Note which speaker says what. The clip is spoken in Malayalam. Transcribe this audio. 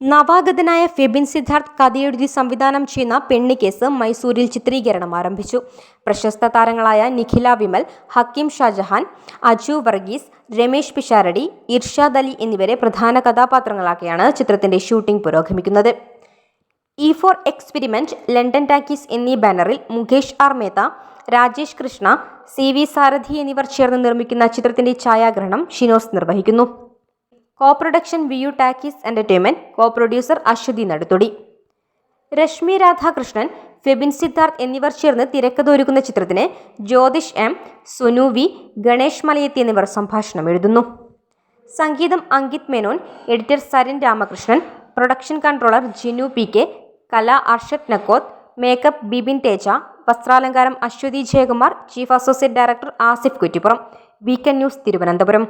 Speaker 1: നവാഗതനായ ഫെബിൻ സിദ്ധാർത്ഥ് കഥയെഴുതി സംവിധാനം ചെയ്യുന്ന പെണ്ണി കേസ് മൈസൂരിൽ ചിത്രീകരണം ആരംഭിച്ചു. പ്രശസ്ത താരങ്ങളായ നിഖില വിമൽ ഹക്കീം ഷാജഹാൻ അജു വർഗീസ് രമേശ് പിഷാരടി ഇർഷാദ് അലി എന്നിവരെ പ്രധാന കഥാപാത്രങ്ങളാക്കിയാണ് ചിത്രത്തിന്റെ ഷൂട്ടിംഗ് പുരോഗമിക്കുന്നത്. E four experiment London talkies എന്നീ ബാനറിൽ Mukesh R Mehta Rajesh Krishna C V Sarathi എന്നിവർ ചേർന്ന് നിർമ്മിക്കുന്ന ചിത്രത്തിന്റെ ഛായാഗ്രഹണം ഷിനോസ് നിർവഹിക്കുന്നു. Co production Viyu talkies entertainment co producer Aswathy Naduthodi. Reshmi Radhakrishnan Febin Siddharth എന്നിവർ ചേർന്ന് തിരക്കഥ ഒരുക്കുന്ന ചിത്രത്തിന് ജ്യോതിഷ് എം സുനു വി ഗണേഷ് മലയത്തി എന്നിവർ സംഭാഷണം എഴുതുന്നു. സംഗീതം Ankit Menon editor Saran Ramakrishnan production controller Jinu P K കല Arshad Nakkoth makeup Bibin Teja വസ്ത്രാലങ്കാരം Aswathy Jayakumar chief associate director Asif Kuttippuram. Weekend news Thiruvananthapuram.